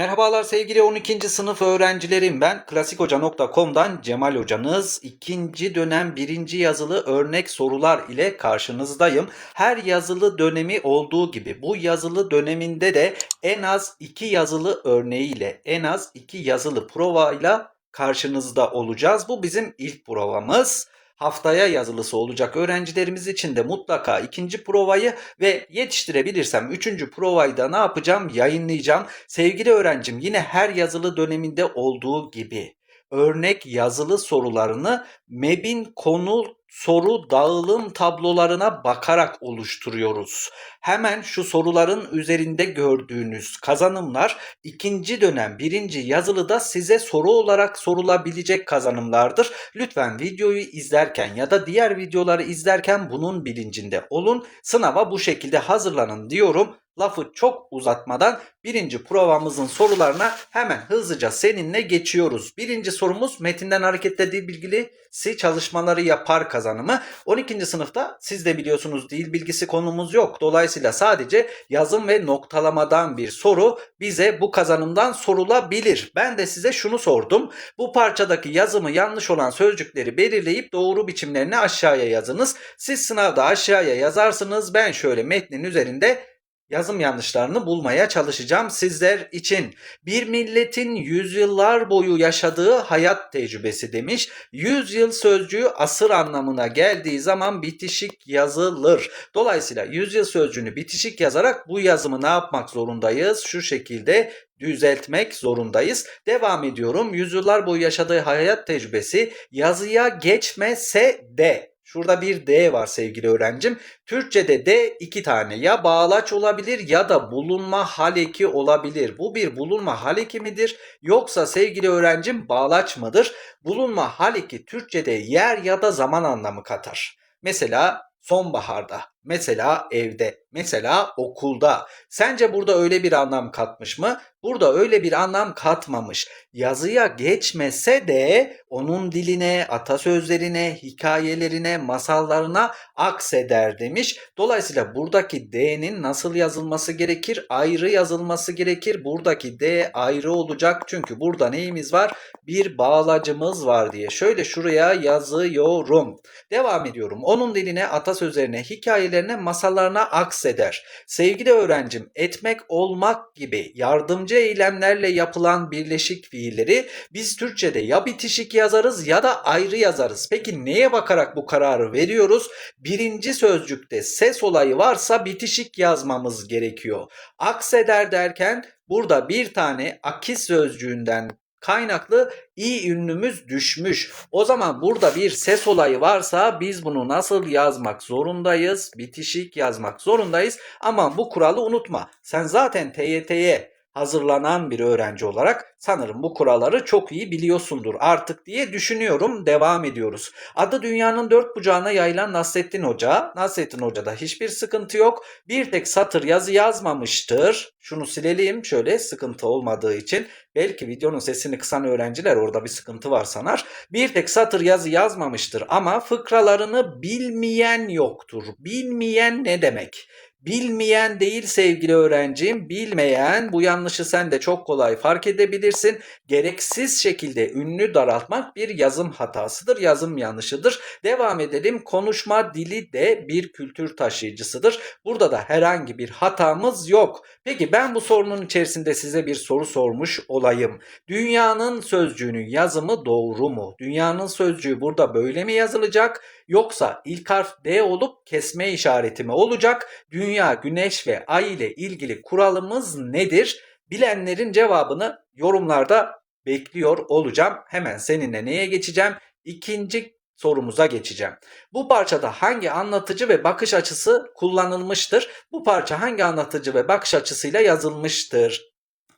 Merhabalar sevgili 12. sınıf öğrencilerim. Ben klasikhoca.com'dan Cemal hocanız. İkinci dönem birinci yazılı örnek sorular ile karşınızdayım. Her yazılı dönemi olduğu gibi bu yazılı döneminde de en az iki yazılı örneğiyle en az iki yazılı provayla karşınızda olacağız. Bu bizim ilk provamız. Haftaya yazılısı olacak öğrencilerimiz için de mutlaka ikinci provayı ve yetiştirebilirsem üçüncü provayı da ne yapacağım? Yayınlayacağım. Sevgili öğrencim yine her yazılı döneminde olduğu gibi örnek yazılı sorularını MEB'in konu soru dağılım tablolarına bakarak oluşturuyoruz. Hemen şu soruların üzerinde gördüğünüz kazanımlar ikinci dönem birinci yazılıda size soru olarak sorulabilecek kazanımlardır. Lütfen videoyu izlerken ya da diğer videoları izlerken bunun bilincinde olun. Sınava bu şekilde hazırlanın diyorum. Lafı çok uzatmadan birinci provamızın sorularına hemen hızlıca seninle geçiyoruz. Birinci sorumuz metinden hareketle dil bilgisi çalışmaları yapar kazanımı. 12. sınıfta siz de biliyorsunuz dil bilgisi konumuz yok. Dolayısıyla sadece yazım ve noktalamadan bir soru bize bu kazanımdan sorulabilir. Ben de size şunu sordum. Bu parçadaki yazımı yanlış olan sözcükleri belirleyip doğru biçimlerini aşağıya yazınız. Siz sınavda aşağıya yazarsınız. Ben şöyle metnin üzerinde yazım yanlışlarını bulmaya çalışacağım sizler için. Bir milletin yüzyıllar boyu yaşadığı hayat tecrübesi demiş. Yüzyıl sözcüğü asır anlamına geldiği zaman bitişik yazılır. Dolayısıyla yüzyıl sözcüğünü bitişik yazarak bu yazımı ne yapmak zorundayız? Şu şekilde düzeltmek zorundayız. Devam ediyorum. Yüzyıllar boyu yaşadığı hayat tecrübesi yazıya geçmese de Şurada bir D var sevgili öğrencim. Türkçe'de D iki tane ya bağlaç olabilir ya da bulunma hal eki olabilir. Bu bir bulunma hal midir yoksa sevgili öğrencim bağlaç mıdır? Bulunma hal eki Türkçe'de yer ya da zaman anlamı katar. Mesela sonbaharda, mesela evde, mesela okulda. Sence burada öyle bir anlam katmış mı? Burada öyle bir anlam katmamış. Yazıya geçmese de onun diline, atasözlerine, hikayelerine, masallarına akseder demiş. Dolayısıyla buradaki D'nin nasıl yazılması gerekir? Ayrı yazılması gerekir. Buradaki D ayrı olacak. Çünkü burada neyimiz var? Bir bağlacımız var diye. Şöyle şuraya yazıyorum. Devam ediyorum. Onun diline, atasözlerine, hikayelerine, masallarına akseder. Sevgili öğrencim, etmek, olmak gibi yardımcı eylemlerle yapılan birleşik fiilleri biz Türkçe'de ya bitişik yazarız ya da ayrı yazarız. Peki neye bakarak bu kararı veriyoruz? Birinci sözcükte ses olayı varsa bitişik yazmamız gerekiyor. Akseder derken burada bir tane akis sözcüğünden kaynaklı i ünlümüz düşmüş. O zaman burada bir ses olayı varsa biz bunu nasıl yazmak zorundayız? Bitişik yazmak zorundayız. Ama bu kuralı unutma. Sen zaten TYT'ye hazırlanan bir öğrenci olarak sanırım bu kuralları çok iyi biliyorsundur artık diye düşünüyorum. Devam ediyoruz. Adı dünyanın dört bucağına yayılan Nasrettin Hoca. Nasrettin Hoca'da hiçbir sıkıntı yok. Bir tek satır yazı yazmamıştır. Şunu silelim şöyle sıkıntı olmadığı için. Belki videonun sesini kısan öğrenciler orada bir sıkıntı var sanar. Bir tek satır yazı yazmamıştır ama fıkralarını bilmeyen yoktur. Bilmeyen ne demek? Bilmeyen değil sevgili öğrencim, bilmeyen bu yanlışı sen de çok kolay fark edebilirsin. Gereksiz şekilde ünlü daraltmak bir yazım hatasıdır, yazım yanlışıdır. Devam edelim. Konuşma dili de bir kültür taşıyıcısıdır. Burada da herhangi bir hatamız yok. Peki ben bu sorunun içerisinde size bir soru sormuş olayım. Dünyanın sözcüğünün yazımı doğru mu? Dünyanın sözcüğü burada böyle mi yazılacak? Yoksa ilk harf D olup kesme işareti mi olacak? Dünya, güneş ve ay ile ilgili kuralımız nedir? Bilenlerin cevabını yorumlarda bekliyor olacağım. Hemen seninle neye geçeceğim? İkinci sorumuza geçeceğim. Bu parçada hangi anlatıcı ve bakış açısı kullanılmıştır? Bu parça hangi anlatıcı ve bakış açısıyla yazılmıştır?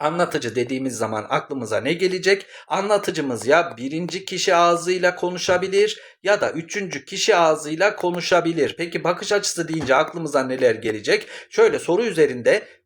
Anlatıcı dediğimiz zaman aklımıza ne gelecek? Anlatıcımız ya birinci kişi ağzıyla konuşabilir ya da üçüncü kişi ağzıyla konuşabilir. Peki bakış açısı deyince aklımıza neler gelecek? Şöyle soru üzerinde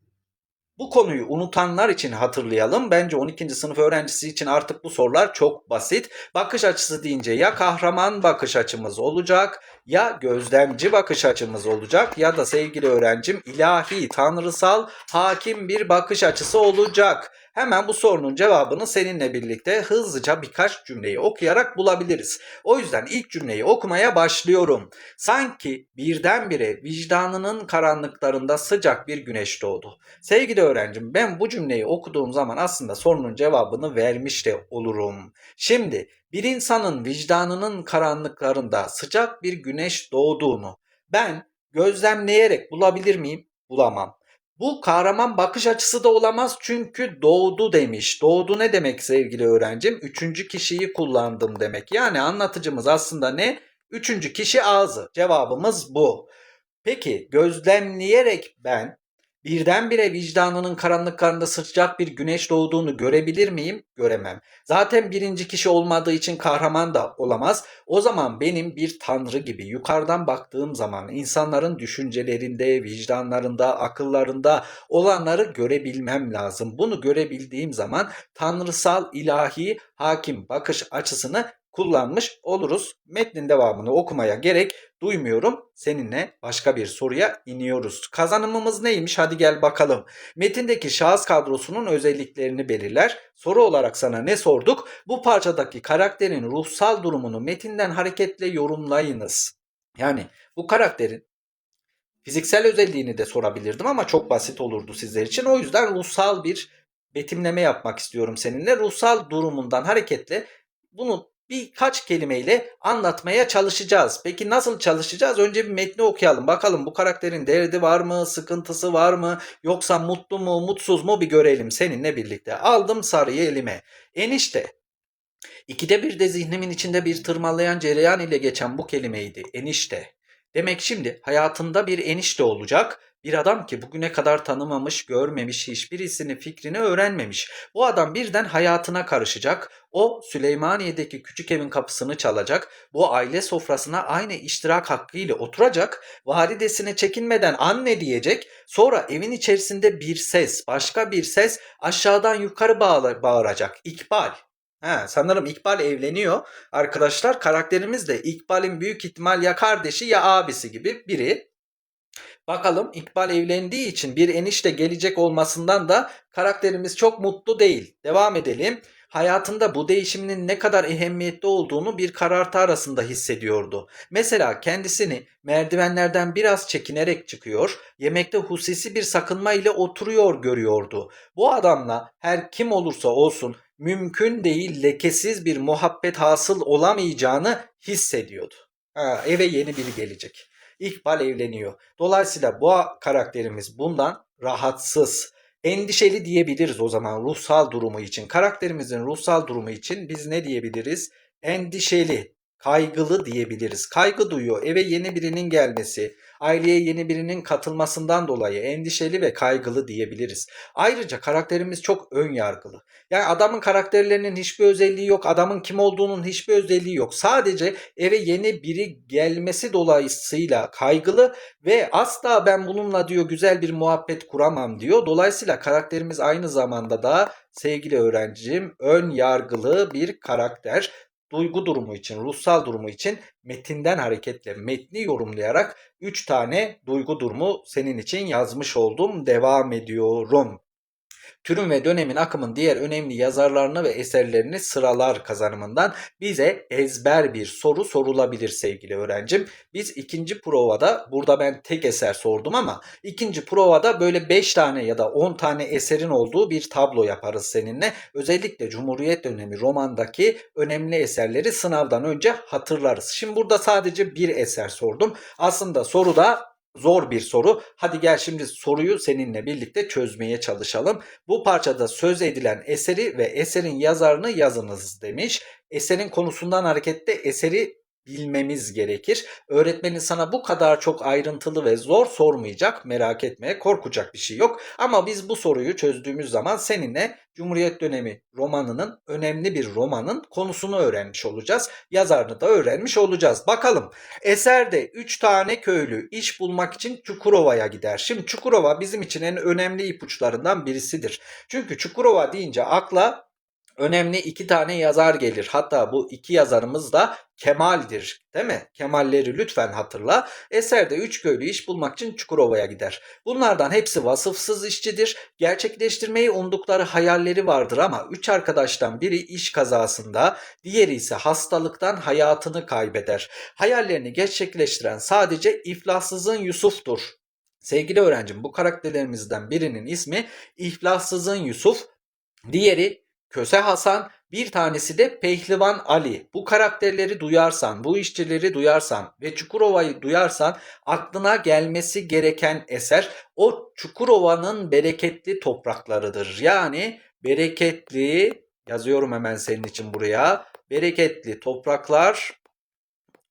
bu konuyu unutanlar için hatırlayalım. Bence 12. sınıf öğrencisi için artık bu sorular çok basit. Bakış açısı deyince ya kahraman bakış açımız olacak, ya gözlemci bakış açımız olacak ya da sevgili öğrencim ilahi, tanrısal, hakim bir bakış açısı olacak. Hemen bu sorunun cevabını seninle birlikte hızlıca birkaç cümleyi okuyarak bulabiliriz. O yüzden ilk cümleyi okumaya başlıyorum. Sanki birdenbire vicdanının karanlıklarında sıcak bir güneş doğdu. Sevgili öğrencim ben bu cümleyi okuduğum zaman aslında sorunun cevabını vermiş de olurum. Şimdi bir insanın vicdanının karanlıklarında sıcak bir güneş doğduğunu ben gözlemleyerek bulabilir miyim? Bulamam. Bu kahraman bakış açısı da olamaz çünkü doğdu demiş. Doğdu ne demek sevgili öğrencim? Üçüncü kişiyi kullandım demek. Yani anlatıcımız aslında ne? Üçüncü kişi ağzı. Cevabımız bu. Peki gözlemleyerek ben birdenbire vicdanının karanlıklarında sıcak bir güneş doğduğunu görebilir miyim? Göremem. Zaten birinci kişi olmadığı için kahraman da olamaz. O zaman benim bir tanrı gibi yukarıdan baktığım zaman insanların düşüncelerinde, vicdanlarında, akıllarında olanları görebilmem lazım. Bunu görebildiğim zaman tanrısal, ilahi, hakim bakış açısını kullanmış oluruz. Metnin devamını okumaya gerek duymuyorum. Seninle başka bir soruya iniyoruz. Kazanımımız neymiş? Hadi gel bakalım. Metindeki şahıs kadrosunun özelliklerini belirler. Soru olarak sana ne sorduk? Bu parçadaki karakterin ruhsal durumunu metinden hareketle yorumlayınız. Yani bu karakterin fiziksel özelliğini de sorabilirdim ama çok basit olurdu sizler için. O yüzden ruhsal bir betimleme yapmak istiyorum seninle. Ruhsal durumundan hareketle bunu birkaç kelimeyle anlatmaya çalışacağız. Peki nasıl çalışacağız? Önce bir metni okuyalım. Bakalım bu karakterin derdi var mı, sıkıntısı var mı, yoksa mutlu mu, mutsuz mu bir görelim seninle birlikte. Aldım sarıyı elime. Enişte. İkide bir de zihnimin içinde bir tırmalayan cereyan ile geçen bu kelimeydi. Enişte. Demek şimdi hayatında bir enişte olacak. Bir adam ki bugüne kadar tanımamış, görmemiş, hiçbirisini fikrini öğrenmemiş. Bu adam birden hayatına karışacak. O Süleymaniye'deki küçük evin kapısını çalacak. Bu aile sofrasına aynı iştirak hakkı ile oturacak. Validesine çekinmeden anne diyecek. Sonra evin içerisinde bir ses, başka bir ses aşağıdan yukarı bağır, bağıracak. İkbal. He, sanırım İkbal evleniyor. Arkadaşlar karakterimiz de İkbal'in büyük ihtimal ya kardeşi ya abisi gibi biri. Bakalım İkbal evlendiği için bir enişte gelecek olmasından da karakterimiz çok mutlu değil. Devam edelim. Hayatında bu değişimin ne kadar ehemmiyetli olduğunu bir karartı arasında hissediyordu. Mesela kendisini merdivenlerden biraz çekinerek çıkıyor, yemekte hususi bir sakınma ile oturuyor görüyordu. Bu adamla her kim olursa olsun mümkün değil lekesiz bir muhabbet hasıl olamayacağını hissediyordu. Ha, eve yeni biri gelecek. İkbal evleniyor. Dolayısıyla bu karakterimiz bundan rahatsız, endişeli diyebiliriz o zaman ruhsal durumu için. Karakterimizin ruhsal durumu için biz ne diyebiliriz? Endişeli, kaygılı diyebiliriz. Kaygı duyuyor. Eve yeni birinin gelmesi, aileye yeni birinin katılmasından dolayı endişeli ve kaygılı diyebiliriz. Ayrıca karakterimiz çok ön yargılı. Yani adamın karakterlerinin hiçbir özelliği yok. Adamın kim olduğunun hiçbir özelliği yok. Sadece eve yeni biri gelmesi dolayısıyla kaygılı ve asla ben bununla diyor güzel bir muhabbet kuramam diyor. Dolayısıyla karakterimiz aynı zamanda da sevgili öğrencim ön yargılı bir karakter duygu durumu için, ruhsal durumu için metinden hareketle metni yorumlayarak 3 tane duygu durumu senin için yazmış oldum. Devam ediyorum türün ve dönemin akımın diğer önemli yazarlarını ve eserlerini sıralar kazanımından bize ezber bir soru sorulabilir sevgili öğrencim. Biz ikinci provada burada ben tek eser sordum ama ikinci provada böyle 5 tane ya da 10 tane eserin olduğu bir tablo yaparız seninle. Özellikle Cumhuriyet dönemi romandaki önemli eserleri sınavdan önce hatırlarız. Şimdi burada sadece bir eser sordum. Aslında soruda Zor bir soru. Hadi gel şimdi soruyu seninle birlikte çözmeye çalışalım. Bu parçada söz edilen eseri ve eserin yazarını yazınız demiş. Eserin konusundan hareketle eseri bilmemiz gerekir. Öğretmenin sana bu kadar çok ayrıntılı ve zor sormayacak merak etme korkacak bir şey yok. Ama biz bu soruyu çözdüğümüz zaman seninle Cumhuriyet dönemi romanının önemli bir romanın konusunu öğrenmiş olacağız. Yazarını da öğrenmiş olacağız. Bakalım eserde 3 tane köylü iş bulmak için Çukurova'ya gider. Şimdi Çukurova bizim için en önemli ipuçlarından birisidir. Çünkü Çukurova deyince akla önemli iki tane yazar gelir. Hatta bu iki yazarımız da Kemal'dir değil mi? Kemalleri lütfen hatırla. Eserde üç köylü iş bulmak için Çukurova'ya gider. Bunlardan hepsi vasıfsız işçidir. Gerçekleştirmeyi umdukları hayalleri vardır ama üç arkadaştan biri iş kazasında, diğeri ise hastalıktan hayatını kaybeder. Hayallerini gerçekleştiren sadece iflassızın Yusuf'tur. Sevgili öğrencim bu karakterlerimizden birinin ismi İflassızın Yusuf, diğeri Köse Hasan, bir tanesi de Pehlivan Ali. Bu karakterleri duyarsan, bu işçileri duyarsan ve Çukurova'yı duyarsan aklına gelmesi gereken eser o Çukurova'nın bereketli topraklarıdır. Yani bereketli yazıyorum hemen senin için buraya. Bereketli topraklar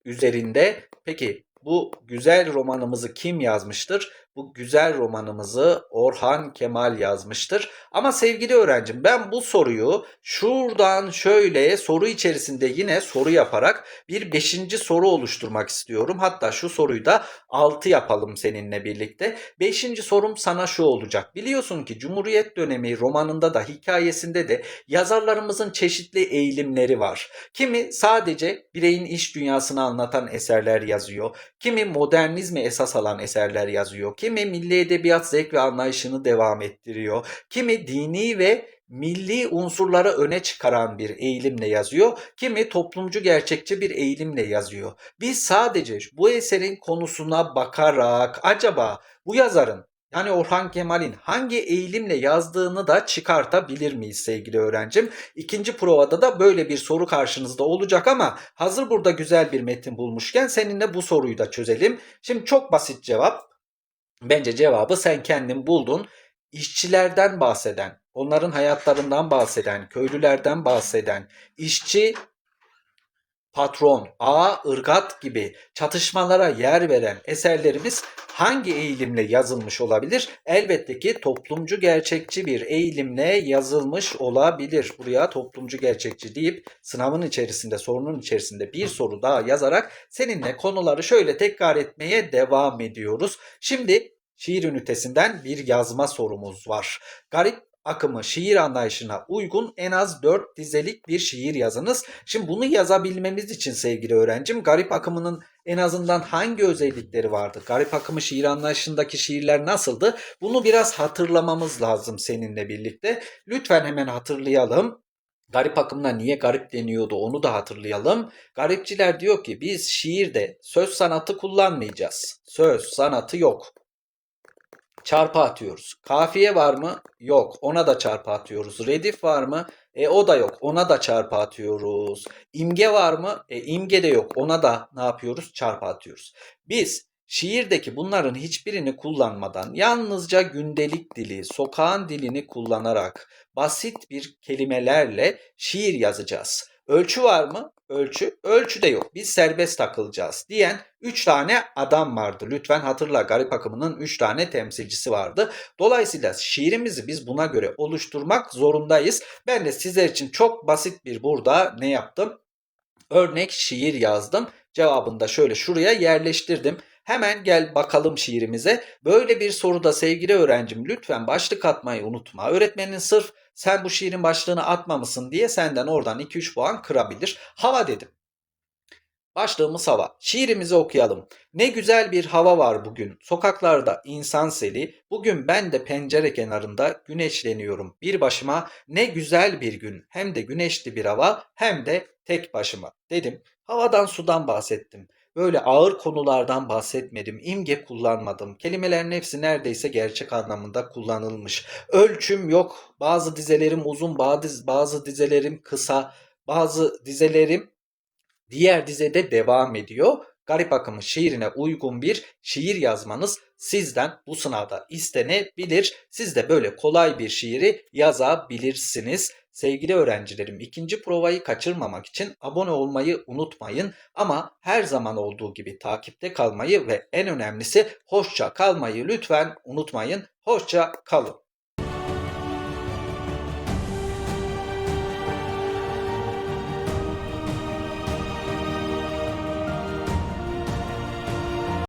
üzerinde. Peki bu güzel romanımızı kim yazmıştır? Bu güzel romanımızı Orhan Kemal yazmıştır. Ama sevgili öğrencim ben bu soruyu şuradan şöyle soru içerisinde yine soru yaparak bir beşinci soru oluşturmak istiyorum. Hatta şu soruyu da altı yapalım seninle birlikte. Beşinci sorum sana şu olacak. Biliyorsun ki Cumhuriyet dönemi romanında da hikayesinde de yazarlarımızın çeşitli eğilimleri var. Kimi sadece bireyin iş dünyasını anlatan eserler yazıyor. Kimi modernizmi esas alan eserler yazıyor. Kimi milli edebiyat zevk ve anlayışını devam ettiriyor. Kimi dini ve milli unsurları öne çıkaran bir eğilimle yazıyor. Kimi toplumcu gerçekçi bir eğilimle yazıyor. Biz sadece bu eserin konusuna bakarak acaba bu yazarın yani Orhan Kemal'in hangi eğilimle yazdığını da çıkartabilir miyiz sevgili öğrencim? İkinci provada da böyle bir soru karşınızda olacak ama hazır burada güzel bir metin bulmuşken seninle bu soruyu da çözelim. Şimdi çok basit cevap. Bence cevabı sen kendin buldun. İşçilerden bahseden, onların hayatlarından bahseden, köylülerden bahseden, işçi patron, ağa, ırgat gibi çatışmalara yer veren eserlerimiz hangi eğilimle yazılmış olabilir? Elbette ki toplumcu gerçekçi bir eğilimle yazılmış olabilir. Buraya toplumcu gerçekçi deyip sınavın içerisinde, sorunun içerisinde bir soru daha yazarak seninle konuları şöyle tekrar etmeye devam ediyoruz. Şimdi şiir ünitesinden bir yazma sorumuz var. Garip akımı şiir anlayışına uygun en az 4 dizelik bir şiir yazınız. Şimdi bunu yazabilmemiz için sevgili öğrencim garip akımının en azından hangi özellikleri vardı? Garip akımı şiir anlayışındaki şiirler nasıldı? Bunu biraz hatırlamamız lazım seninle birlikte. Lütfen hemen hatırlayalım. Garip akımına niye garip deniyordu onu da hatırlayalım. Garipçiler diyor ki biz şiirde söz sanatı kullanmayacağız. Söz sanatı yok. Çarpı atıyoruz. Kafiye var mı? Yok. Ona da çarpı atıyoruz. Redif var mı? E o da yok. Ona da çarpı atıyoruz. İmge var mı? E imge de yok. Ona da ne yapıyoruz? Çarpı atıyoruz. Biz şiirdeki bunların hiçbirini kullanmadan yalnızca gündelik dili, sokağın dilini kullanarak basit bir kelimelerle şiir yazacağız. Ölçü var mı? Ölçü. Ölçü de yok. Biz serbest takılacağız diyen 3 tane adam vardı. Lütfen hatırla garip akımının 3 tane temsilcisi vardı. Dolayısıyla şiirimizi biz buna göre oluşturmak zorundayız. Ben de sizler için çok basit bir burada ne yaptım? Örnek şiir yazdım. Cevabını da şöyle şuraya yerleştirdim. Hemen gel bakalım şiirimize. Böyle bir soruda sevgili öğrencim lütfen başlık atmayı unutma. Öğretmenin sırf sen bu şiirin başlığını atmamışsın diye senden oradan 2-3 puan kırabilir. Hava dedim. Başlığımız hava. Şiirimizi okuyalım. Ne güzel bir hava var bugün. Sokaklarda insan seli. Bugün ben de pencere kenarında güneşleniyorum. Bir başıma ne güzel bir gün. Hem de güneşli bir hava hem de tek başıma dedim. Havadan sudan bahsettim. Böyle ağır konulardan bahsetmedim. İmge kullanmadım. Kelimelerin hepsi neredeyse gerçek anlamında kullanılmış. Ölçüm yok. Bazı dizelerim uzun, bazı, dizelerim kısa, bazı dizelerim diğer dizede devam ediyor. Garip akımı şiirine uygun bir şiir yazmanız sizden bu sınavda istenebilir. Siz de böyle kolay bir şiiri yazabilirsiniz. Sevgili öğrencilerim ikinci provayı kaçırmamak için abone olmayı unutmayın ama her zaman olduğu gibi takipte kalmayı ve en önemlisi hoşça kalmayı lütfen unutmayın. Hoşça kalın.